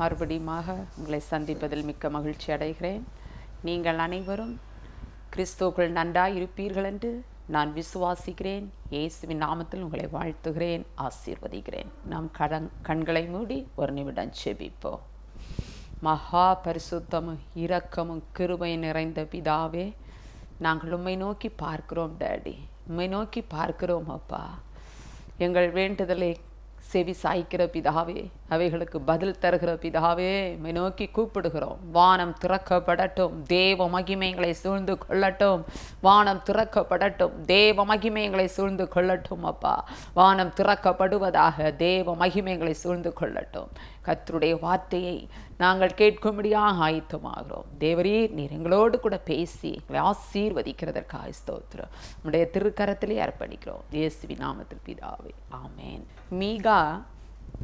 மறுபடியுமாக உங்களை சந்திப்பதில் மிக்க மகிழ்ச்சி அடைகிறேன். நீங்கள் அனைவரும் கிறிஸ்துவுக்குள் நன்றாக இருப்பீர்கள் என்று நான் விசுவாசிக்கிறேன். இயேசுவின் நாமத்தில் உங்களை வாழ்த்துகிறேன் ஆசீர்வதிக்கிறேன். நாம் கடன் கண்களை மூடி ஒரு நிமிடம் செபிப்போம். மகா பரிசுத்தமும் இரக்கமும் கிருபை நிறைந்த பிதாவே நாங்கள் உம்மை நோக்கி பார்க்கிறோம் டேடி. உம்மை நோக்கி பார்க்கிறோம் அப்பா. எங்கள் வேண்டுதலை செவி சாய்க்கிற பிதாவே அவைகளுக்கு பதில் தருகிற பிதாவே நோக்கி கூப்பிடுகிறோம். வானம் திறக்கப்படட்டும் தேவ மகிமைகளை சூழ்ந்து கொள்ளட்டும். வானம் திறக்கப்படட்டும் தேவ மகிமைகளை சூழ்ந்து கொள்ளட்டும் அப்பா. வானம் திறக்கப்படுவதாக தேவ மகிமைகளை சூழ்ந்து கொள்ளட்டும். கத்தருடைய வார்த்தையை நாங்கள் கேட்கும்படியாக ஆயத்தமாகிறோம். தேவரீர் நீர் எங்களோடு கூட பேசி எங்களை ஆசீர்வதிக்கிறதற்காக ஸ்தோத்திரம். உடைய திருக்கரத்திலே அர்ப்பணிக்கிறோம். இயேசுவி நாமத்தில் பிதாவே. ஆமேன். மீகா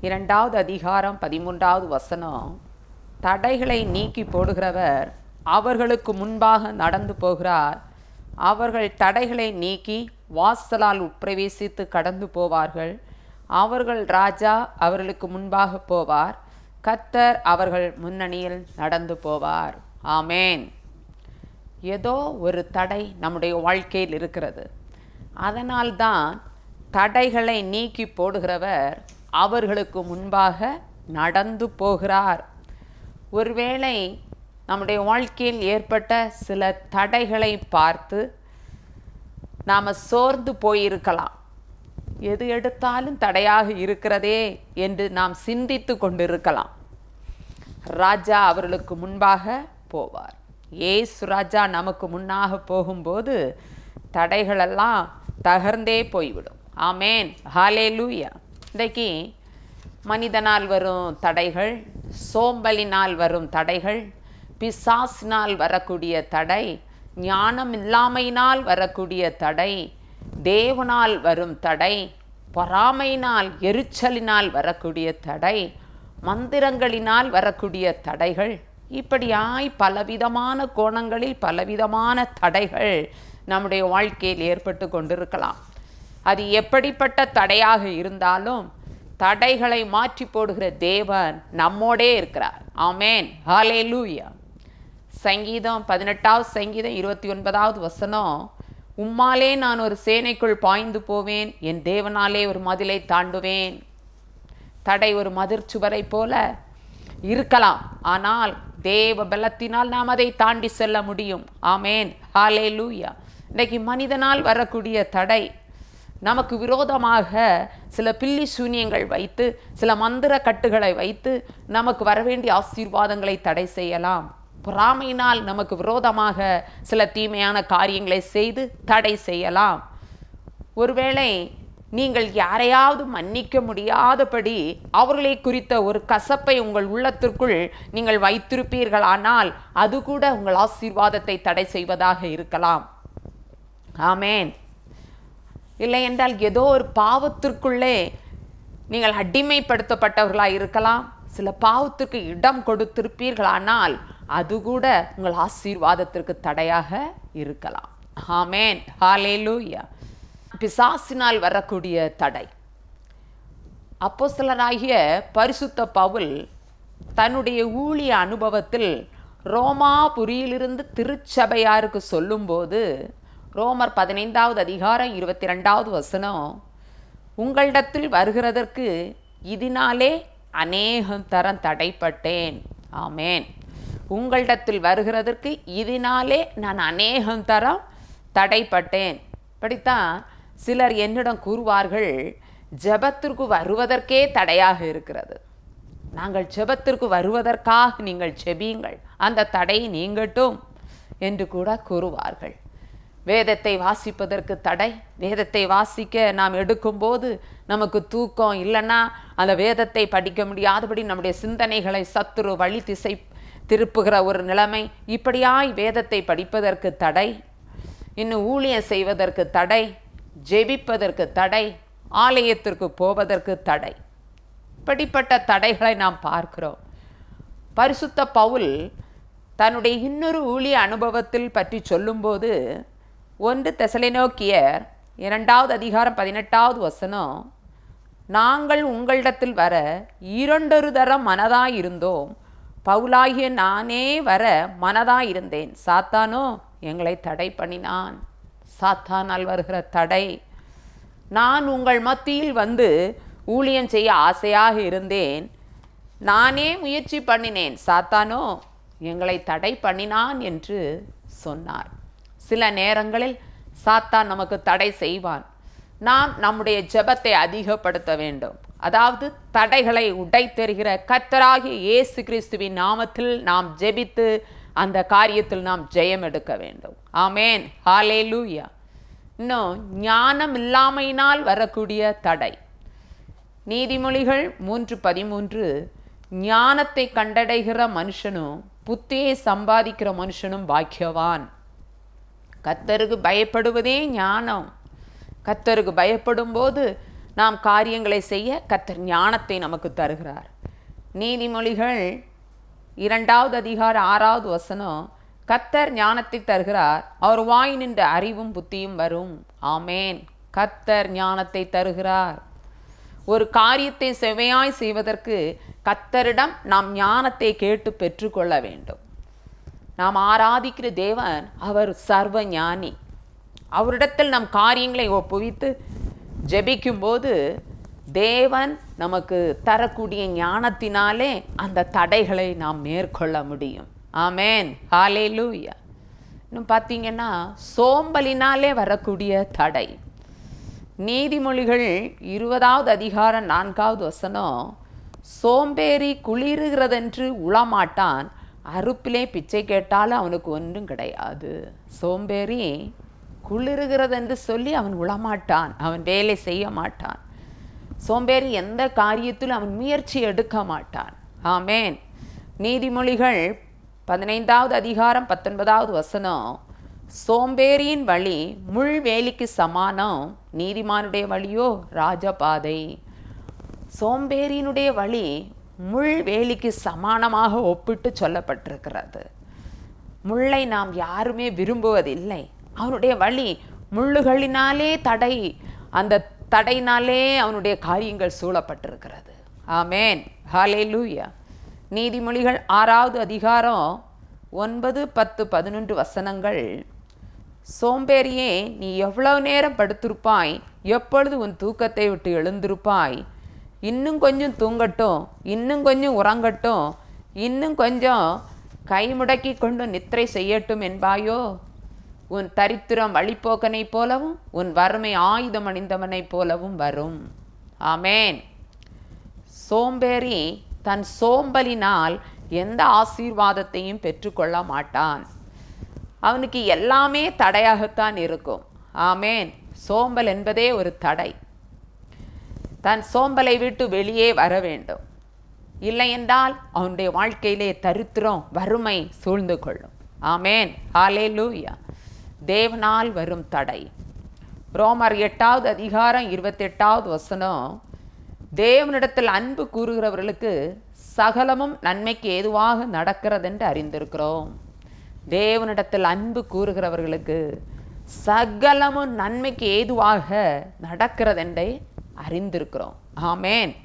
இரண்டாவது அதிகாரம் பதிமூன்றாவது வசனம். தடைகளை நீக்கி போடுகிறவர் அவர்களுக்கு முன்பாக நடந்து போகிறார். அவர்கள் தடைகளை நீக்கி வாசலால் உட்பிரவேசித்து கடந்து போவார்கள். அவர்கள் ராஜா அவர்களுக்கு முன்பாக போவார். கத்தர் அவர்கள் முன்னணியில் நடந்து போவார். ஆமேன். ஏதோ ஒரு தடை நம்முடைய வாழ்க்கையில் இருக்கிறது. அதனால்தான் தடைகளை நீக்கி போடுகிறவர் அவர்களுக்கு முன்பாக நடந்து போகிறார். ஒருவேளை நம்முடைய வாழ்க்கையில் ஏற்பட்ட சில தடைகளை பார்த்து நாம் சோர்ந்து போயிருக்கலாம். எது எடுத்தாலும் தடையாக இருக்கிறதே என்று நாம் சிந்தித்து கொண்டிருக்கலாம். ராஜா அவர்களுக்கு முன்பாக போவார். ஏசு ராஜா நமக்கு முன்னாக போகும்போது தடைகளெல்லாம் தகர்ந்தே போய்விடும். ஆமேன். ஹாலே லூயா இன்றைக்கு மனிதனால் வரும் தடைகள் சோம்பலினால் வரும் தடைகள் பிசாசினால் வரக்கூடிய தடை ஞானம் இல்லாமையினால் வரக்கூடிய தடை தேவனால் வரும் தடை பொறாமையினால் எரிச்சலினால் வரக்கூடிய தடை மந்திரங்களினால் வரக்கூடிய தடைகள் இப்படியாய் பலவிதமான கோணங்களில் பலவிதமான தடைகள் நம்முடைய வாழ்க்கையில் ஏற்பட்டு கொண்டிருக்கலாம். அது எப்படிப்பட்ட தடையாக இருந்தாலும் தடைகளை மாற்றி போடுகிற தேவன் நம்மோடே இருக்கிறார். ஆமேன். ஹாலே லூயா சங்கீதம் பதினெட்டாவது சங்கீதம் இருபத்தி ஒன்பதாவது வசனம் உம்மாலே நான் ஒரு சேனைக்குள் பாய்ந்து போவேன் என் தேவனாலே ஒரு மதிலை தாண்டுவேன். தடை ஒரு மதிர் சுவரை போல இருக்கலாம் ஆனால் தேவ பலத்தினால் நாம் அதை தாண்டி செல்ல முடியும். ஆமேன். ஹாலே லூயா இன்னைக்கு மனிதனால் வரக்கூடிய தடை நமக்கு விரோதமாக சில பில்லி சூன்யங்கள் வைத்து சில மந்திர கட்டுகளை வைத்து நமக்கு வரவேண்டிய ஆசீர்வாதங்களை தடை செய்யலாம். பொறாமையினால் நமக்கு விரோதமாக சில தீமையான காரியங்களை செய்து தடை செய்யலாம். ஒருவேளை நீங்கள் யாரையாவது மன்னிக்க முடியாதபடி அவர்களை குறித்த ஒரு கசப்பை உங்கள் உள்ளத்திற்குள் நீங்கள் வைத்திருப்பீர்களானால் அது கூட உங்கள் ஆசீர்வாதத்தை தடை செய்வதாக இருக்கலாம். ஆமேன். இல்லை என்றால் ஏதோ ஒரு பாவத்திற்குள்ளே நீங்கள் அடிமைப்படுத்தப்பட்டவர்களாக இருக்கலாம். சில பாவத்திற்கு இடம் கொடுத்திருப்பீர்களானால் அது கூட உங்கள் ஆசீர்வாதத்திற்கு தடையாக இருக்கலாம். ஆமேன். ஹாலேலூயா பிசாசினால் வரக்கூடிய தடை. அப்போ சிலராகிய பரிசுத்த பவுல் தன்னுடைய ஊழிய அனுபவத்தில் ரோமாபுரியிலிருந்து திருச்சபையாருக்கு சொல்லும்போது ரோமர் பதினைந்தாவது அதிகாரம் இருபத்தி ரெண்டாவது வசனம் உங்களிடத்தில் வருகிறதற்கு இதனாலே அநேகம் தரம் தடைப்பட்டேன். ஆமேன். உங்களிடத்தில் வருகிறதற்கு இதனாலே நான் அநேகம் தரம் தடைப்பட்டேன். இப்படித்தான் சிலர் என்னிடம் கூறுவார்கள் ஜெபத்திற்கு வருவதற்கே தடையாக இருக்கிறது. நாங்கள் ஜெபத்திற்கு வருவதற்காக நீங்கள் செபியுங்கள் அந்த தடை நீங்கட்டும் என்று கூட கூறுவார்கள். வேதத்தை வாசிப்பதற்கு தடை. வேதத்தை வாசிக்க நாம் எடுக்கும்போது நமக்கு தூக்கம் இல்லைன்னா அந்த வேதத்தை படிக்க முடியாதபடி நம்முடைய சிந்தனைகளை சத்துரு வழி திசை திருப்புகிற ஒரு நிலைமை. இப்படியாய் வேதத்தை படிப்பதற்கு தடை. இன்னும் ஊழியம் செய்வதற்கு தடை. ஜெபிப்பதற்கு தடை. ஆலயத்திற்கு போவதற்கு தடை. இப்படிப்பட்ட தடைகளை நாம் பார்க்கிறோம். பரிசுத்த பவுல் தன்னுடைய இன்னொரு ஊழிய அனுபவத்தில் பற்றி சொல்லும்போது ஒன்று தெசலினோக்கியர் இரண்டாவது அதிகாரம் பதினெட்டாவது வசனம் நாங்கள் உங்களிடத்தில் வர இரண்டொரு தரம் மனதாயிருந்தோம். பவுலாகிய நானே வர மனதாக இருந்தேன் சாத்தானோ எங்களை தடை பண்ணினான். சாத்தானால் வருகிற தடை. நான் உங்கள் மத்தியில் வந்து ஊழியம் செய்ய ஆசையாக இருந்தேன். நானே முயற்சி பண்ணினேன். சாத்தானோ எங்களை தடை பண்ணினான் என்று சொன்னார். சில நேரங்களில் சாத்தான் நமக்கு தடை செய்வான். நாம் நம்முடைய ஜெபத்தை அதிகப்படுத்த வேண்டும். அதாவது தடைகளை உடைத்தெறுகிற கத்தராகி இயேசு கிறிஸ்துவின் நாமத்தில் நாம் ஜெபித்து அந்த காரியத்தில் நாம் ஜெயம் எடுக்க வேண்டும். ஆமேன். ஹாலே லூயா இன்னும் ஞானம் இல்லாமையினால் வரக்கூடிய தடை. நீதிமொழிகள் மூன்று பதிமூன்று ஞானத்தை கண்டடைகிற மனுஷனும் புத்தியை சம்பாதிக்கிற மனுஷனும் பாக்கியவான். கத்தருக்கு பயப்படுவதே ஞானம். கத்தருக்கு பயப்படும் போது நாம் காரியங்களை செய்ய கத்தர் ஞானத்தை நமக்கு தருகிறார். நீதிமொழிகள் இரண்டாவது அதிகார ஆறாவது வசனம் கத்தர் ஞானத்தை தருகிறார் அவர் வாய் நின்ற அறிவும் புத்தியும் வரும். ஆமேன். கத்தர் ஞானத்தை தருகிறார். ஒரு காரியத்தை செவையாய் செய்வதற்கு கத்தரிடம் நாம் ஞானத்தை கேட்டு பெற்றுக்கொள்ள வேண்டும். நாம் ஆராதிக்கிற தேவன் அவர் சர்வ ஞானி அவரிடத்தில் நம் காரியங்களை ஒப்புவித்து ஜெபிக்கும்போது தேவன் நமக்கு தரக்கூடிய ஞானத்தினாலே அந்த தடைகளை நாம் மேற்கொள்ள முடியும். ஆமேன். ஹாலே லூயா இன்னும் பார்த்தீங்கன்னா சோம்பலினாலே வரக்கூடிய தடை. நீதிமொழிகள் இருபதாவது அதிகாரம் நான்காவது வசனம் சோம்பேறி குளிருகிறதென்று உளமாட்டான் அறுப்பிலே பிச்சை கேட்டாலும் அவனுக்கு ஒன்றும் கிடையாது. சோம்பேறி குளிருகிறதென்று சொல்லி அவன் உளமாட்டான். அவன் வேலை செய்ய மாட்டான். சோம்பேறி எந்த காரியத்திலும் அவன் முயற்சி எடுக்க மாட்டான். ஆமேன். நீதிமொழிகள் பதினைந்தாவது அதிகாரம் பத்தொன்பதாவது வசனம். சோம்பேறியின் வழி முள் வேலிக்கு சமானம். நீதிமானுடைய வழியோ ராஜபாதை. சோம்பேறியினுடைய வழி முள்வேலிக்கு சமானமாக ஒப்பிட்டு சொல்லப்பட்டிருக்கிறது. முள்ளை நாம் யாருமே விரும்புவதில்லை. அவனுடைய வழி முள்ளுகளினாலே தடை அந்த தடையினாலே அவனுடைய காரியங்கள் சூழப்பட்டிருக்கிறது. ஆமேன். ஹாலே லூயா நீதிமொழிகள் ஆறாவது அதிகாரம் ஒன்பது பத்து பதினொன்று வசனங்கள். சோம்பேறியே நீ எவ்வளவு நேரம் படுத்திருப்பாய்? எப்பொழுது உன் தூக்கத்தை விட்டு எழுந்திருப்பாய்? இன்னும் கொஞ்சம் தூங்கட்டும் இன்னும் கொஞ்சம் உறங்கட்டும் இன்னும் கொஞ்சம் கை முடக்கி கொண்டு நித்திரை செய்யட்டும் என்பாயோ? உன் தரித்திரம் வழிப்போக்கனைப் போலவும் உன் வறுமை ஆயுதம் அணிந்தவனைப் போலவும் வரும். ஆமேன். சோம்பேறி தன் சோம்பலினால் எந்த ஆசீர்வாதத்தையும் பெற்றுக்கொள்ள மாட்டான். அவனுக்கு எல்லாமே தடையாகத்தான் இருக்கும். ஆமேன். சோம்பல் என்பதே ஒரு தடை. தன் சோம்பலை விட்டு வெளியே வர வேண்டும். இல்லையென்றால் அவனுடைய வாழ்க்கையிலே தரித்திரம் வறுமை சூழ்ந்து கொள்ளும். ஆமேன். ஆலே லூயா தேவனால் வரும் தடை. ரோமர் எட்டாவது அதிகாரம் இருபத்தெட்டாவது வசனம். தேவனிடத்தில் அன்பு கூறுகிறவர்களுக்கு சகலமும் நன்மைக்கு ஏதுவாக நடக்கிறதென்று அறிந்திருக்கிறோம். தேவனிடத்தில் அன்பு கூறுகிறவர்களுக்கு சகலமும் நன்மைக்கு ஏதுவாக நடக்கிறதென்றே அறிந்திருக்கிறோம். ஆமேன்.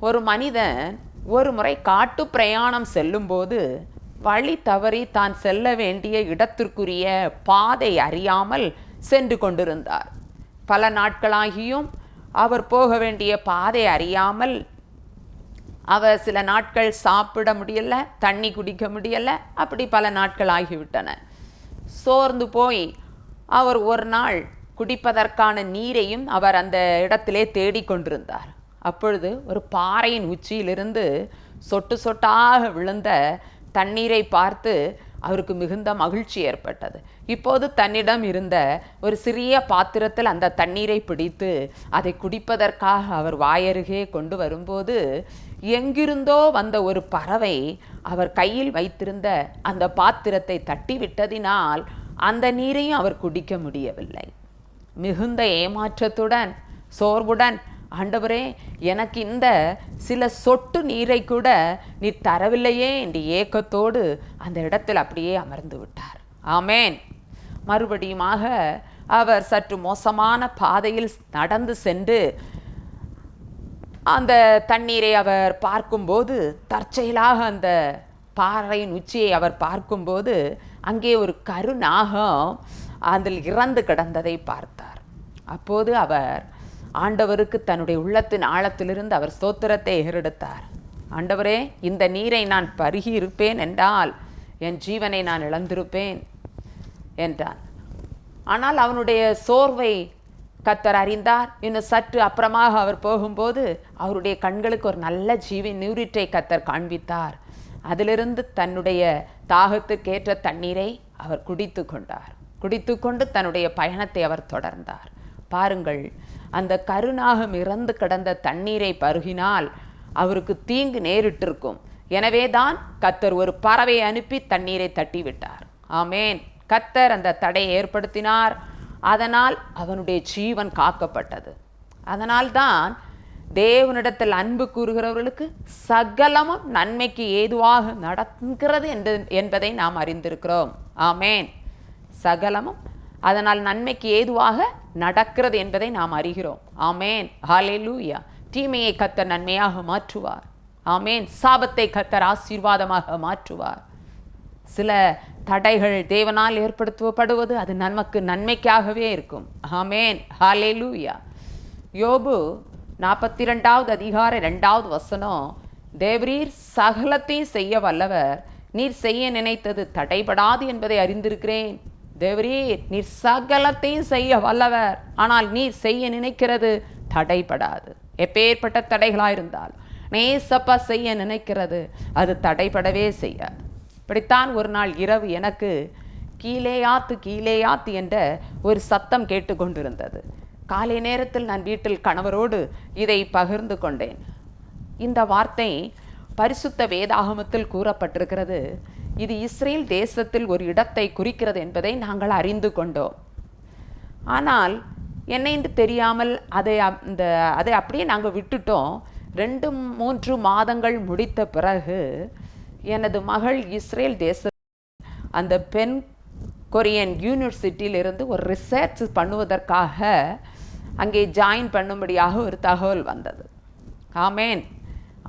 ஒரு மனிதன் ஒரு முறை காட்டு பிரயாணம் செல்லும்போது வழி தவறி தான் செல்ல வேண்டிய இடத்திற்குரிய பாதை அறியாமல் சென்று கொண்டிருந்தார். பல நாட்களாகியும் அவர் போக வேண்டிய பாதை அறியாமல் அவர் சில நாட்கள் சாப்பிட முடியல தண்ணி குடிக்க முடியல அப்படி பல நாட்கள் ஆகிவிட்டன. சோர்ந்து போய் அவர் ஒரு நாள் குடிப்பதற்கான நீரையும் அவர் அந்த இடத்திலே தேடிக்கொண்டிருந்தார் அப்பொழுது ஒரு பாறையின் உச்சியிலிருந்து சொட்டு சொட்டாக விழுந்த தண்ணீரை பார்த்து அவருக்கு மிகுந்த மகிழ்ச்சி ஏற்பட்டது. இப்போது தன்னிடம் இருந்த ஒரு சிறிய பாத்திரத்தில் அந்த தண்ணீரை பிடித்து அதை குடிப்பதற்காக அவர் வாயருகே கொண்டு வரும்போது எங்கிருந்தோ வந்த ஒரு பறவை அவர் கையில் வைத்திருந்த அந்த பாத்திரத்தை தட்டி விட்டதினால் அந்த நீரையும் அவர் குடிக்க முடியவில்லை. மிகுந்த ஏமாற்றத்துடன் சோர்வுடன் ஆண்டவரே எனக்கு இந்த சில சொட்டு நீரை கூட நீ தரவில்லையே என்று ஏக்கத்தோடு அந்த இடத்தில் அப்படியே அமர்ந்து விட்டார். ஆமேன். மறுபடியுமாக அவர் சற்று மோசமான பாதையில் நடந்து சென்று அந்த தண்ணீரை அவர் பார்க்கும்போது தற்செயலாக அந்த பாறையின் உச்சியை அவர் பார்க்கும்போது அங்கே ஒரு கருநாகம் அதில் இறந்து கிடந்ததை பார்த்தார். அப்போது அவர் ஆண்டவருக்கு தன்னுடைய உள்ளத்தின் ஆழத்திலிருந்து அவர் ஸ்தோத்திரத்தை ஏறெடுத்தார். ஆண்டவரே இந்த நீரை நான் பருகி இருப்பேன் என்றால் என் ஜீவனை நான் இழந்திருப்பேன் என்றான். ஆனால் அவனுடைய சோர்வை கத்தர் அறிந்தார். இன்னும் சற்று அப்புறமாக அவர் போகும்போது அவருடைய கண்களுக்கு ஒரு நல்ல ஜீவி நீரீற்றை கத்தர் காண்பித்தார். அதிலிருந்து தன்னுடைய தாகத்துக்கேற்ற தண்ணீரை அவர் குடித்து கொண்டார். குடித்துக்கொண்டு தன்னுடைய பயணத்தை அவர் தொடர்ந்தார். பாருங்கள் அந்த கருநாகம் இறந்து கிடந்த தண்ணீரை பருகினால் அவருக்கு தீங்கு நேரிட்டிருக்கும். எனவே தான் கத்தர் ஒரு பறவை அனுப்பி தண்ணீரை தட்டிவிட்டார். ஆமேன். கத்தர் அந்த தடையை ஏற்படுத்தினார். அதனால் அவனுடைய ஜீவன் காக்கப்பட்டது. அதனால்தான் தேவனிடத்தில் அன்பு கூறுகிறவர்களுக்கு சகலமும் நன்மைக்கு ஏதுவாக நடக்கிறது என்று என்பதை நாம் அறிந்திருக்கிறோம். ஆமேன். சகலமும் அதனால் நன்மைக்கு ஏதுவாக நடக்கிறது என்பதை நாம் அறிகிறோம். ஆமேன். ஹாலே லூயா தீமையை கத்தர் நன்மையாக மாற்றுவார். ஆமேன். சாபத்தை கத்தர் ஆசீர்வாதமாக மாற்றுவார். சில தடைகள் தேவனால் ஏற்படுத்தப்படுவது அது நமக்கு நன்மைக்காகவே இருக்கும். ஆமேன். ஹாலே லூயா யோபு நாற்பத்தி ரெண்டாவது அதிகார ரெண்டாவது வசனம். தேவரீர் சகலத்தையும் செய்ய வல்லவர் நீர் செய்ய நினைத்தது தடைபடாது என்பதை அறிந்திருக்கிறேன். தேவரீர் நீர் சகலத்தையும் செய்ய வல்லவர். ஆனால் நீர் செய்ய நினைக்கிறது தடைபடாது. எப்பேற்பட்ட தடைகளாயிருந்தால் நேசப்பா செய்ய நினைக்கிறது அது தடைபடவே செய்யாது. இப்படித்தான் ஒரு நாள் இரவு எனக்கு கீழேயாத்து கீழேயாத்து என்ற ஒரு சத்தம் கேட்டுக்கொண்டிருந்தது. காலை நேரத்தில் நான் வீட்டில் கணவரோடு இதை பகிர்ந்து கொண்டேன். இந்த வார்த்தை பரிசுத்த வேதாகமத்தில் கூறப்பட்டிருக்கிறது. இது இஸ்ரேல் தேசத்தில் ஒரு இடத்தை குறிக்கிறது என்பதை நாங்கள் அறிந்து கொண்டோம். ஆனால் என்னைந்து தெரியாமல் அதை அந்த அதை அப்படியே நாங்கள் விட்டுட்டோம். ரெண்டு மூன்று மாதங்கள் முடித்த பிறகு எனது மகள் இஸ்ரேல் தேச அந்த பெண் கொரியன் யூனிவர்சிட்டியிலிருந்து ஒரு ரிசர்ச் பண்ணுவதற்காக அங்கே ஜாயின் பண்ணும்படியாக ஒரு தகவல் வந்தது. ஆமேன்.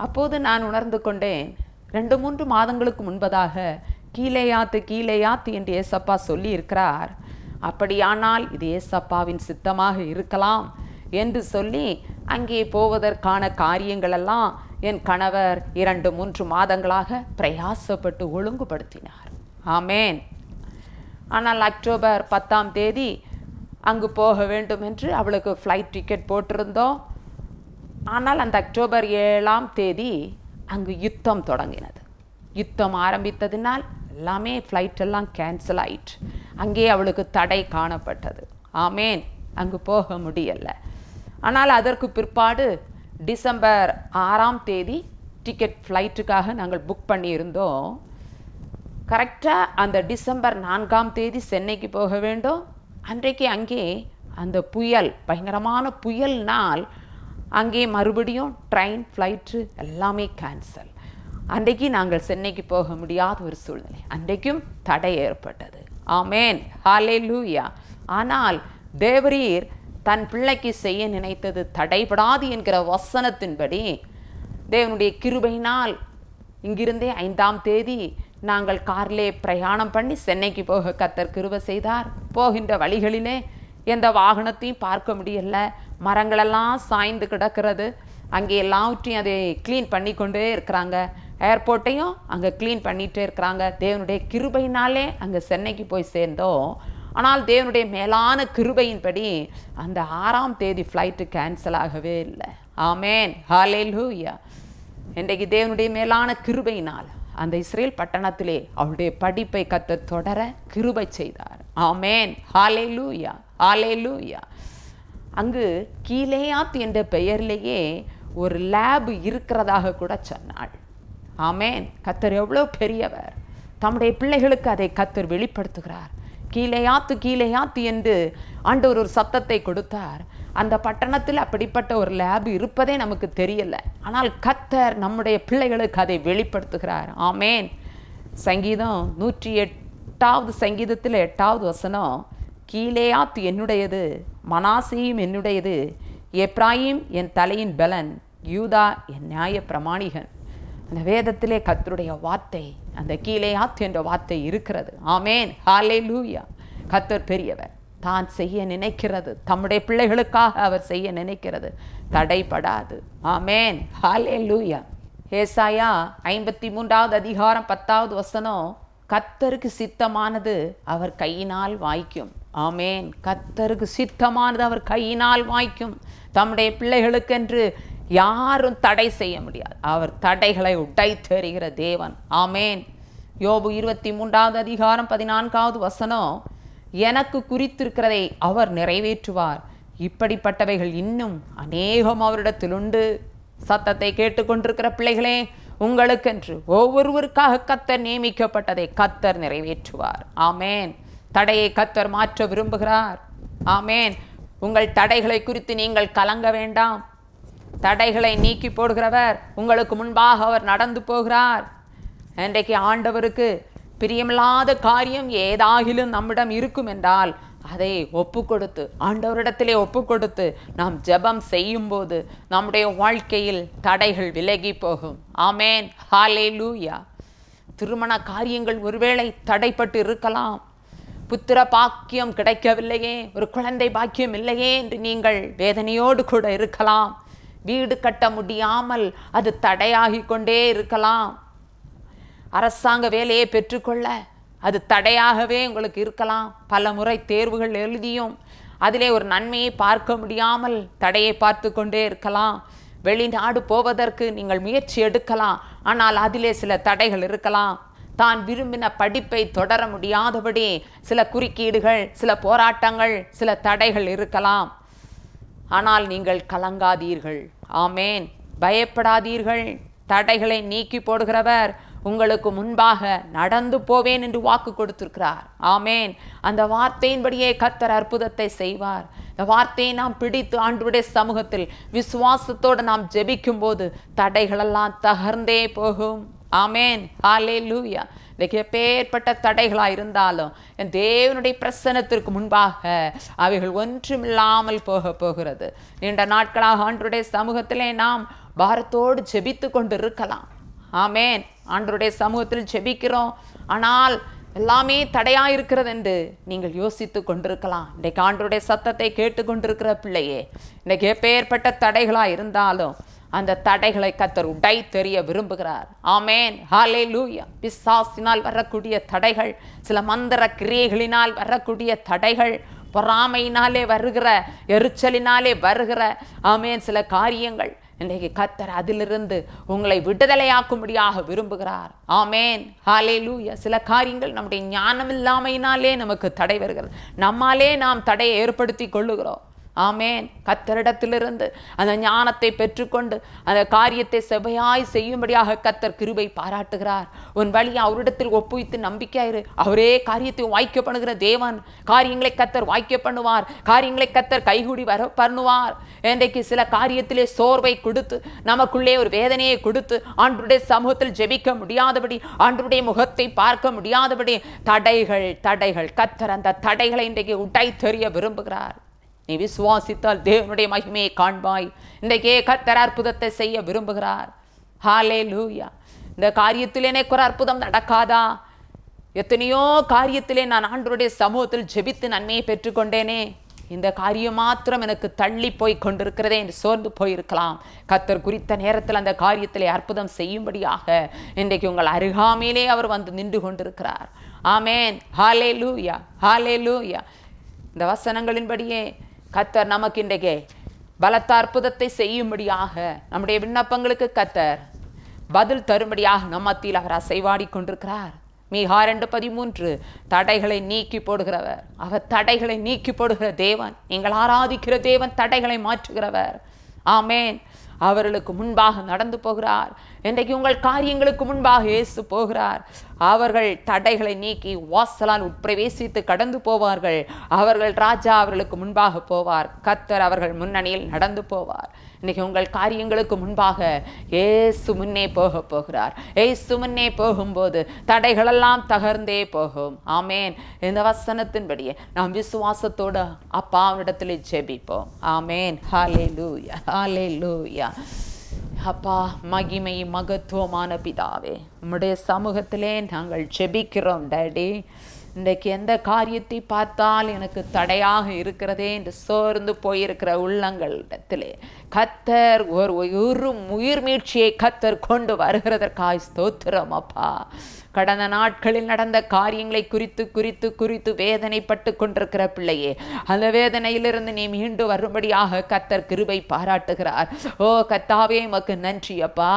அப்போது நான் உணர்ந்து கொண்டேன் ரெண்டு மூன்று மாதங்களுக்கு முன்பதாக கீழேயாத்து கீழேயாத்து என்று ஏசப்பா சொல்லி இருக்கிறார் அப்படியானால் இது ஏசப்பாவின் சித்தமாக இருக்கலாம் என்று சொல்லி அங்கே போவதற்கான காரியங்களெல்லாம் என் கணவர் இரண்டு மூன்று மாதங்களாக பிரயாசப்பட்டு ஒழுங்குபடுத்தினார். ஆமேன். ஆனால் அக்டோபர் பத்தாம் தேதி அங்கு போக வேண்டும் என்று அவளுக்கு ஃப்ளைட் டிக்கெட் போட்டிருந்தோம். ஆனால் அந்த அக்டோபர் ஏழாம் தேதி அங்கு யுத்தம் தொடங்கினது. யுத்தம் ஆரம்பித்ததினால் எல்லாமே ஃப்ளைட் எல்லாம் கேன்சல் ஆயிற்று. அங்கே அவளுக்கு தடை காணப்பட்டது. ஆமேன். அங்கு போக முடியலை. ஆனால் அதற்கு பிற்பாடு டிசம்பர் ஆறாம் தேதி டிக்கெட் ஃப்ளைட்டுக்காக நாங்கள் புக் பண்ணியிருந்தோம். கரெக்டாக அந்த டிசம்பர் நான்காம் தேதி சென்னைக்கு போக வேண்டும். அன்றைக்கு அங்கே அந்த புயல் பயங்கரமான புயல்னால் அங்கே மறுபடியும் ட்ரெயின் ஃப்ளைட்டு எல்லாமே கேன்சல் அன்றைக்கு நாங்கள் சென்னைக்கு போக முடியாத ஒரு சூழ்நிலை. அன்றைக்கும் தடை ஏற்பட்டது. ஆமேன். ஹாலே லூயா ஆனால் தேவரீர் தன் பிள்ளைக்கு செய்ய நினைத்தது தடைபடாது என்கிற வசனத்தின்படி தேவனுடைய கிருபையினால் இங்கிருந்தே ஐந்தாம் தேதி நாங்கள் கார்லே பிரயாணம் பண்ணி சென்னைக்கு போக கத்தர் கிருபை செய்தார். போகின்ற வழிகளிலே எந்த வாகனத்தையும் பார்க்க முடியல. மரங்களெல்லாம் சாய்ந்து கிடக்கிறது. அங்கே எல்லாவற்றையும் அதை க்ளீன் பண்ணி கொண்டே இருக்கிறாங்க. ஏர்போர்ட்டையும் அங்கே க்ளீன் பண்ணிகிட்டே இருக்கிறாங்க. தேவனுடைய கிருபையினாலே அங்கே சென்னைக்கு போய் சேர்ந்தோம். ஆனால் தேவனுடைய மேலான கிருபையின்படி அந்த ஆறாம் தேதி ஃப்ளைட்டு கேன்சல் ஆகவே இல்லை. ஆமேன் ஹாலே லூயா இன்றைக்கு தேவனுடைய மேலான கிருபையினால் அந்த இஸ்ரேல் பட்டணத்திலே அவருடைய படிப்பை கத்த தொடர கிருபை செய்தார். ஆமேன் ஹாலே லூயா ஹாலே லூயா அங்கு கீழேயாத் என்ற பெயர்லேயே ஒரு லேப் இருக்கிறதாக கூட சொன்னாள். ஆமேன். கத்தர் எவ்வளோ பெரியவர். தம்முடைய பிள்ளைகளுக்கு அதை கத்தர் வெளிப்படுத்துகிறார். கீழேயாத்து கீழேயாத்து என்று ஆண்டவர் ஒரு சத்தத்தை கொடுத்தார். அந்த பட்டணத்தில் அப்படிப்பட்ட ஒரு லேப் இருப்பதே நமக்கு தெரியல. ஆனால் கத்தர் நம்முடைய பிள்ளைகளுக்கு அதை வெளிப்படுத்துகிறார். ஆமேன். சங்கீதம் நூற்றி எட்டாவது சங்கீதத்தில் எட்டாவது வசனம் கீழேயாத் என்னுடையது மனாசையும் என்னுடையது. எப்ராயிம் என் தலையின் பலன் யூதா என் நியாய பிரமாணிகன். அந்த வேதத்திலே கத்தருடைய வார்த்தை அந்த கீழேயாத் என்ற வார்த்தை இருக்கிறது. ஆமேன். ஹாலே லூயா கத்தர் பெரியவர். தான் செய்ய நினைக்கிறது. தம்முடைய பிள்ளைகளுக்காக அவர் செய்ய நினைக்கிறது. தடைபடாது. ஆமேன். ஹாலே லூயா ஏசாயா ஐம்பத்தி மூன்றாவது அதிகாரம் பத்தாவது வசனம் கத்தருக்கு சித்தமானது அவர் கையினால் வாய்க்கும். ஆமேன். கத்தருக்கு சித்தமானது அவர் கையினால் வாய்க்கும். தம்முடைய பிள்ளைகளுக்கென்று யாரும் தடை செய்ய முடியாது. அவர் தடைகளை உடைத்தெறிகிற தேவன். ஆமேன். யோபு இருபத்தி மூன்றாவது அதிகாரம் பதினான்காவது வசனம். எனக்கு குறித்திருக்கிறதை அவர் நிறைவேற்றுவார். இப்படிப்பட்டவைகள் இன்னும் அநேகம் அவரிடத்தில் உண்டு. சத்தத்தை கேட்டுக்கொண்டிருக்கிற பிள்ளைகளே உங்களுக்கென்று ஒவ்வொருவருக்காக கத்தர் நியமிக்கப்பட்டதை கத்தர் நிறைவேற்றுவார். ஆமேன். தடையை கத்தர் மாற்ற விரும்புகிறார். ஆமேன். உங்கள் தடைகளை குறித்து நீங்கள் கலங்க வேண்டாம். தடைகளை நீக்கி போடுகிறவர் உங்களுக்கு முன்பாக அவர் நடந்து போகிறார். இன்றைக்கு ஆண்டவருக்கு பிரியமில்லாத காரியம் ஏதாகிலும் நம்மிடம் இருக்கும் என்றால் அதை ஒப்பு கொடுத்து ஆண்டவரிடத்திலே ஒப்பு கொடுத்து நாம் ஜெபம் செய்யும்போது நம்முடைய வாழ்க்கையில் தடைகள் விலகி போகும். ஆமேன். ஹாலே லூயா திருமண காரியங்கள் ஒருவேளை தடைப்பட்டு இருக்கலாம். புத்திர பாக்கியம் கிடைக்கவில்லையே ஒரு குழந்தை பாக்கியம் இல்லையே என்று நீங்கள் வேதனையோடு கூட இருக்கலாம். வீடு கட்ட முடியாமல் அது தடையாகி கொண்டே இருக்கலாம். அரசாங்க வேலையை பெற்றுக்கொள்ள அது தடையாகவே உங்களுக்கு இருக்கலாம். பல முறை தேர்வுகள் எழுதியும் அதிலே ஒரு நன்மையை பார்க்க முடியாமல் தடையை பார்த்து கொண்டே இருக்கலாம். வெளிநாடு போவதற்கு நீங்கள் முயற்சி எடுக்கலாம். ஆனால் அதிலே சில தடைகள் இருக்கலாம். தான் விரும்பின படிப்பை தொடர முடியாதபடி சில குறுக்கீடுகள் சில போராட்டங்கள் சில தடைகள் இருக்கலாம். ஆனால் நீங்கள் கலங்காதீர்கள். ஆமேன். பயப்படாதீர்கள். தடைகளை நீக்கி போடுகிறவர் உங்களுக்கு முன்பாக நடந்து போவேன் என்று வாக்கு கொடுத்திருக்கிறார். ஆமேன். அந்த வார்த்தையின்படியே கத்தர் அற்புதத்தை செய்வார். இந்த வார்த்தையை நாம் பிடித்து ஆண்டுடைய சமூகத்தில் விசுவாசத்தோடு நாம் ஜெபிக்கும் போது தடைகளெல்லாம் தகர்ந்தே போகும். ஆமேன். ஹாலே லூயா இன்றைக்கு எப்பேற்பட்ட தடைகளாக இருந்தாலும் என் தேவனுடைய பிரசனத்திற்கு முன்பாக அவைகள் ஒன்றுமில்லாமல் போக போகிறது. நீண்ட நாட்களாக ஆண்டுடைய சமூகத்திலே நாம் பாரத்தோடு ஜெபித்து கொண்டு இருக்கலாம் ஆமேன். ஆண்டருடைய சமூகத்தில் ஜெபிக்கிறோம். ஆனால் எல்லாமே தடையாக இருக்கிறது என்று நீங்கள் யோசித்து கொண்டிருக்கலாம். இன்றைக்கு ஆண்டருடைய சத்தத்தை கேட்டுக்கொண்டிருக்கிற பிள்ளையே இன்றைக்கு எப்பேற்பட்ட தடைகளாக இருந்தாலும் அந்த தடைகளை கத்தர் உடை தெரிய விரும்புகிறார். ஆமேன். ஹாலே லூயா பிசாசினால் வரக்கூடிய தடைகள் சில மந்திர கிரியைகளினால் வரக்கூடிய தடைகள் பொறாமையினாலே வருகிற எரிச்சலினாலே வருகிற ஆமேன் சில காரியங்கள். இன்றைக்கு கத்தர் அதிலிருந்து உங்களை விடுதலையாக்கும்படியாக விரும்புகிறார். ஆமேன். ஹாலே லூயா சில காரியங்கள் நம்முடைய ஞானம் இல்லாமையினாலே நமக்கு தடை வருகிறது. நம்மாலே நாம் தடையை ஏற்படுத்தி கொள்ளுகிறோம். ஆமேன். கத்தரிடத்திலிருந்து அந்த ஞானத்தை பெற்றுக்கொண்டு அந்த காரியத்தை செவையாய் செய்யும்படியாக கத்தர் கிருபை பாராட்டுகிறார். உன் வழியை அவரிடத்தில் ஒப்புவித்து நம்பிக்கையாயிரு அவரே காரியத்தை வாய்க்க பண்ணுகிற தேவன். காரியங்களை கத்தர் வாய்க்க பண்ணுவார். காரியங்களை கத்தர் கைகூடி வர பண்ணுவார். இன்றைக்கு சில காரியத்திலே சோர்வை கொடுத்து நமக்குள்ளே ஒரு வேதனையை கொடுத்து ஆண்டுடைய சமூகத்தில் ஜெபிக்க முடியாதபடி ஆண்டுடைய முகத்தை பார்க்க முடியாதபடி தடைகள் தடைகள். கத்தர் அந்த தடைகளை இன்றைக்கு உடை தெரிய விரும்புகிறார். நீ விசுவாசித்தால் தேவனுடைய மகிமையை காண்பாய். இன்றைக்கே கத்தர் அற்புதத்தை செய்ய விரும்புகிறார். ஹாலே லூயா இந்த காரியத்தில் எனக்கு ஒரு அற்புதம் நடக்காதா? எத்தனையோ காரியத்திலே நான் ஆண்டருடைய சமூகத்தில் ஜெபித்து நன்மையை பெற்றுக்கொண்டேனே. இந்த காரியம் மாத்திரம் எனக்கு தள்ளி போய் கொண்டிருக்கிறதே என்று சோர்ந்து போயிருக்கலாம். கத்தர் குறித்த நேரத்தில் அந்த காரியத்திலே அற்புதம் செய்யும்படியாக இன்றைக்கு உங்கள் அருகாமையிலே அவர் வந்து நின்று கொண்டிருக்கிறார். ஆமேன். ஹாலே லூயா ஹாலே லூயா இந்த வசனங்களின்படியே கத்தர் நமக்கு இன்றைக்கு பலத்த அற்புதத்தை செய்யும்படியாக நம்முடைய விண்ணப்பங்களுக்கு கத்தர் பதில் தரும்படியாக நம் மத்தியில் அவர் அசைவாடி கொண்டிருக்கிறார். மீகா ரெண்டு பதிமூன்று தடைகளை நீக்கி போடுகிறவர். அவர் தடைகளை நீக்கி போடுகிற தேவன். நீங்கள் ஆராதிக்கிற தேவன் தடைகளை மாற்றுகிறவர். ஆமேன். அவர்களுக்கு முன்பாக நடந்து போகிறார். இன்றைக்கு உங்கள் காரியங்களுக்கு முன்பாக இயேசு போகிறார். அவர்கள் தடைகளை நீக்கி வாசலால் உட்பிரவேசித்து கடந்து போவார்கள். அவர்கள் ராஜா அவர்களுக்கு முன்பாக போவார். கத்தர் அவர்கள் முன்னணியில் நடந்து போவார். இன்னைக்கு உங்கள் காரியங்களுக்கு முன்பாக ஏசு முன்னே போக போகிறார். ஏசு முன்னே போகும்போது தடைகளெல்லாம் தகர்ந்தே போகும். ஆமேன். இந்த வசனத்தின்படியே நாம் விசுவாசத்தோடு அப்பாவிடத்தில் ஜெபிப்போம். ஆமேன். ஹாலே லூயா ஹாலே லூயா அப்பா மகிமை மகத்துவமான பிதாவே உம்முடைய சமூகத்திலே நாங்கள் ஜெபிக்கிறோம் டேடி. இன்றைக்கு எந்த காரியத்தை பார்த்தால் எனக்கு தடையாக இருக்கிறதே என்று சோர்ந்து போயிருக்கிற உள்ளங்களிடத்திலே கத்தர் ஒரு ஒரு உயிர் மீட்சியை கத்தர் கொண்டு வருகிறதற்காய் ஸ்தோத்திரம் அப்பா. கடந்த நாட்களில் நடந்த காரியங்களை குறித்து குறித்து குறித்து வேதனைப்பட்டு கொண்டிருக்கிற பிள்ளையே அந்த வேதனையிலிருந்து நீ மீண்டு வரும்படியாக கத்தர் கிருபை பாராட்டுகிறார். ஓ கத்தாவே உமக்கு நன்றி அப்பா.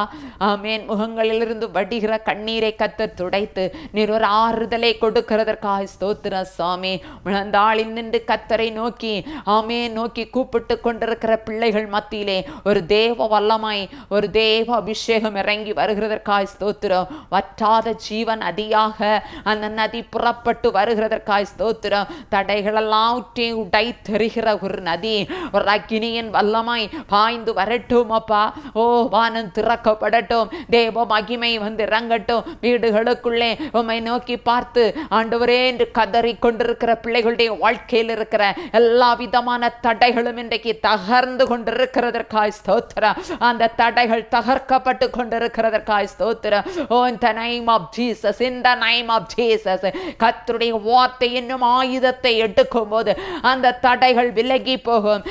ஆமேன். முகங்களிலிருந்து வடிகிற கண்ணீரை கத்தர் துடைத்து நீர் ஒரு ஆறுதலை கொடுக்கிறதற்காக ஸ்தோத்திர சாமி. முழந்தாளில் நின்று கத்தரை நோக்கி ஆமே நோக்கி கூப்பிட்டு கொண்டிருக்கிற பிள்ளைகள் மத்தியிலே ஒரு தேவ வல்லமாய் ஒரு தேவ அபிஷேகம் இறங்கி வருகிறதற்காக ஸ்தோத்திரம். வற்றாத ஜீவன் நதியாக அந்த நதி புறப்பட்டு வருகிறதற்காய் ஸ்தோத்திரம். தடைகளெல்லாம் உற்றி உடை தெரிகிற ஒரு நதி. ஒரு அக்னியின் வல்லமாய் பாய்ந்து வரட்டும் அப்பா. ஓ வானம் திறக்கப்படட்டும். தேவ மகிமை வந்து இறங்கட்டும். வீடுகளுக்குள்ளே உம்மை நோக்கி பார்த்து ஆண்டவரே என்று கதறி கொண்டிருக்கிற பிள்ளைகளுடைய வாழ்க்கையில் இருக்கிற எல்லா விதமான தடைகளும் இன்றைக்கு தகர்ந்து கொண்டிருக்கிறதற்காய் ஸ்தோத்திரம். அந்த தடைகள் தகர்க்கப்பட்டு கொண்டிருக்கிறதற்காய் ஸ்தோத்திரம். ஓ இந்த நைம் ஆஃப் ஜீஸ் ஜீசஸ் இந்த நைம் ஆஃப் ஜீசஸ் கர்த்தருடைய வார்த்தை என்னும் ஆயுதத்தை எடுக்கும் போது அந்த தடைகள் விலகி போகும்.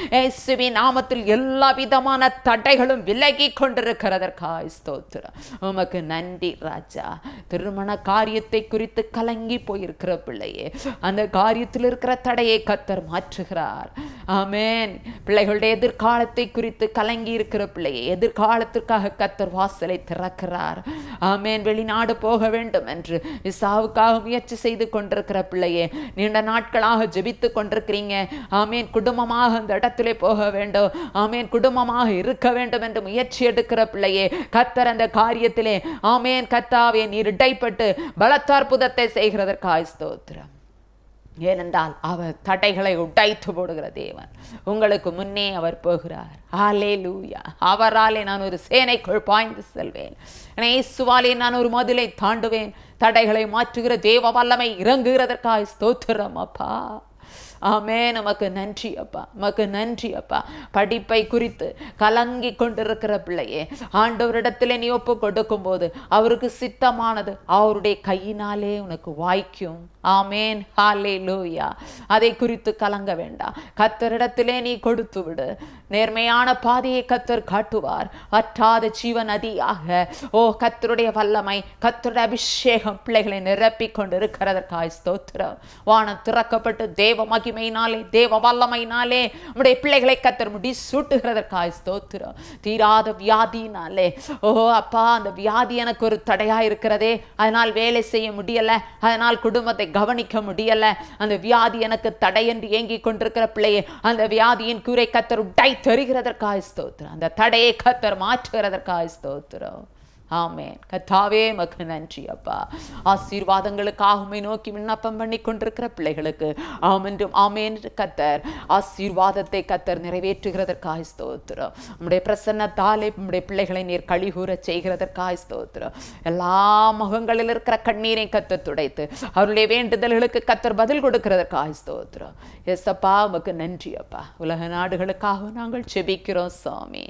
சிவி நாமத்தில் எல்லா விதமான தடைகளும் விலகி கொண்டிருக்கிறதற்காய் ஸ்தோத்திரம். உமக்கு நன்றி ராஜா. திருமண காரியத்தை குறித்து கலங்கி போயிருக்கிற பிள்ளையே அந்த காரியத்தில் இருக்கிற தடையை கத்தர் மாற்றுகிறார். ஆமேன். பிள்ளைகளுடைய எதிர்காலத்தை குறித்து கலங்கி இருக்கிற பிள்ளையை எதிர்காலத்திற்காக கத்தர் வாசலை திறக்கிறார். ஆமேன். வெளிநாடு போக வேண்டும் என்று விசாவுக்காக முயற்சி செய்து கொண்டிருக்கிற பிள்ளையே நீண்ட நாட்களாக ஜெபித்து கொண்டிருக்கிறீங்க. ஆமேன். குடும்பமாக அந்த இடத்திலே போக வேண்டும். ஆமேன். குடும்பமாக இருக்க வேண்டும் என்று முயற்சி எடுக்கிற பிள்ளையே கத்தர் அந்த காரியத்திலே ஆமேன் கத்தாவே நீர் இடைப்பட்டு பலத்தார்ப்புதத்தை செய்கிறதற்காய் ஸ்தோத்திரம். ஏனென்றால் அவர் தடைகளை உடைத்து போடுகிற தேவன். உங்களுக்கு முன்னே அவர் போகிறார். ஆலே லூயா அவராலே நான் ஒரு சேனைக்குள் பாய்ந்து செல்வேன். இயேசுவாலே நான் ஒரு மதிலை தாண்டுவேன். தடைகளை மாற்றுகிற தேவ வல்லமை இறங்குகிறதற்காய் ஸ்தோத்திரம் அப்பா. ஆமே நமக்கு நன்றி அப்பா. நமக்கு நன்றி அப்பா. படிப்பை குறித்து கலங்கி கொண்டிருக்கிற பிள்ளையே ஆண்டவரிடத்தில் நீ ஒப்பு கொடுக்கும் போது அவருக்கு சித்தமானது அவருடைய கையினாலே உனக்கு வாய்க்கும். ஆமேன். ஹாலே லூயா அதை குறித்து கலங்க வேண்டாம். கத்தரிடத்திலே நீ கொடுத்து விடு. நேர்மையான பாதையை கத்தர் காட்டுவார். வற்றாத ஜீவ நதியாக ஓ கத்தருடைய வல்லமை கத்தருடைய அபிஷேகம் பிள்ளைகளை நிரப்பி கொண்டிருக்கிறதற்காய் ஸ்தோத்திரம். வானம் திறக்கப்பட்டு தேவ தேவ மகிமையினாலே தேவ வல்லமையினாலே உடைய பிள்ளைகளை கத்தர் முடி சூட்டுகிறதற்காய் ஸ்தோத்திரம். தீராத வியாதினாலே ஓ அப்பா அந்த வியாதி எனக்கு ஒரு தடையாக இருக்கிறதே. அதனால் வேலை செய்ய முடியலை. அதனால் குடும்பத்தை கவனிக்க முடியலை. அந்த வியாதி எனக்கு தடை என்று ஏங்கி கொண்டிருக்கிற பிள்ளையே அந்த வியாதியின் கூரை கத்தர் உடை தருகிறதற்காய் ஸ்தோத்திரம். அந்த தடையை கத்தர் மாற்றுகிறதற்காய் ஸ்தோத்திரம். ஆமேன். கத்தாவே மக்கு நன்றி அப்பா. ஆசீர்வாதங்களுக்காக உம்மை நோக்கி விண்ணப்பம் பண்ணி கொண்டிருக்கிற பிள்ளைகளுக்கு ஆமென்றும் ஆமேன். கத்தர் ஆசீர்வாதத்தை கத்தர் நிறைவேற்றுகிறதற்காக ஸ்தோத்திரம். நம்முடைய பிரசன்னத்தாலே நம்முடைய பிள்ளைகளை நீர் கழிகூற செய்கிறதற்காக ஸ்தோத்திரம். எல்லா முகங்களில் இருக்கிற கண்ணீரை கத்தர் துடைத்து அவருடைய வேண்டுதல்களுக்கு கத்தர் பதில் கொடுக்கிறதற்காக ஸ்தோத்திரம். எஸ் அப்பா உமக்கு நன்றி அப்பா. உலக நாடுகளுக்காக நாங்கள் செபிக்கிறோம் சாமி.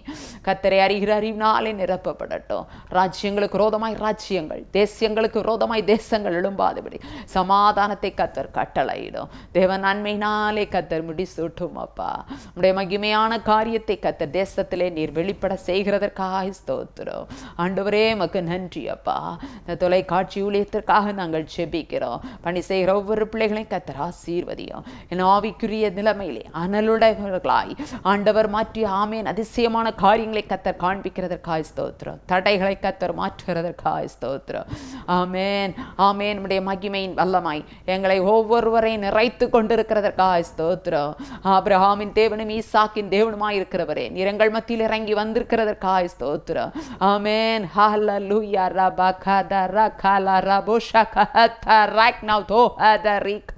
கத்தரை அறிகிற அறிவினாலே நிரப்பப்படட்டும். ராஜ்யங்களுக்கு விரோதமாய் ராஜ்யங்கள் தேசியங்களுக்கு விரோதமாய் தேசங்கள் எழும்பாதபடி சமாதானத்தை கத்தர் கட்டளையிடும். தேவ நன்மையினாலே கத்தர் முடிசூட்டும் அப்பா. உடைய மகிமையான காரியத்தை கத்தர் தேசத்திலே நீர் வெளிப்பட செய்கிறதற்காக ஸ்தோத்திரம். ஆண்டவரே மக்கு நன்றி அப்பா. இந்த தொலைக்காட்சி ஊழியத்திற்காக நாங்கள் செபிக்கிறோம். பணி செய்கிற ஒவ்வொரு பிள்ளைகளையும் கத்தர் ஆசீர்வதியும். என் ஆவிக்குரிய நிலைமையிலே அனலுடையவர்களாய் ஆண்டவர் மாற்றி ஆமேன் அதிசயமான காரியங்களை கத்தர் காண்பிக்கிறதற்காக ஸ்தோத்திரம். தடைகளை கத்தர் மாற்றுகிறதற்காக ஸ்தோத்திரம். ஆமேன். ஆமேன். நம்முடைய மகிமையின் வல்லமாய் எங்களை ஒவ்வொருவரையும் நிறைத்து கொண்டிருக்கிறதற்காக ஸ்தோத்திரம். அப்ரஹாமின் தேவனும் ஈசாக்கின் தேவனுமாய் இருக்கிறவரே நிறங்கள் மத்தியில் இறங்கி வந்திருக்கிறதற்காக ஸ்தோத்திரம். ஆமேன். ஹால லூயா ரபா கதா ஹalleluya rabakada rakala rabusha kahata right now to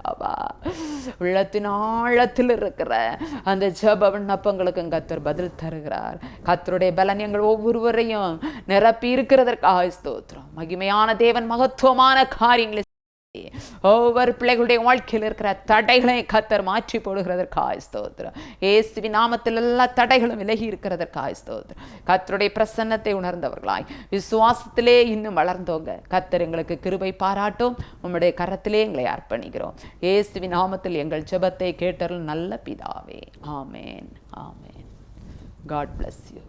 hadarikaba உள்ளத்தின் ஆழத்தில் இருக்கிற அந்த ஜப விண்ணப்பங்களுக்கும் கத்தர் பதில் தருகிறார். கத்தருடைய பலன் எங்கள் ஒவ்வொருவரையும் நிரப்பி இருக்கிறதற்காக ஸ்தோத்திரம். மகிமையான தேவன் மகத்துவமான காரியங்களை ஒவ்வொரு பிள்ளைகளுடைய வாழ்க்கையில் இருக்கிற தடைகளை கத்தர் மாற்றி போடுகிறதற்காய் ஸ்தோத்திரம். ஏசுவி நாமத்தில் எல்லா தடைகளும் விலகி இருக்கிறதற்காய் ஸ்தோத்திரம். கத்தருடைய பிரசன்னத்தை உணர்ந்தவர்களாய் விசுவாசத்திலே இன்னும் வளர்ந்தோங்க. கத்தர் எங்களுக்கு கிருபை பாராட்டும். உம்முடைய கரத்திலே எங்களை அர்ப்பணிக்கிறோம். ஏசுவி நாமத்தில் எங்கள் ஜெபத்தை கேட்டருள் நல்ல பிதாவே. ஆமேன். ஆமேன். God bless you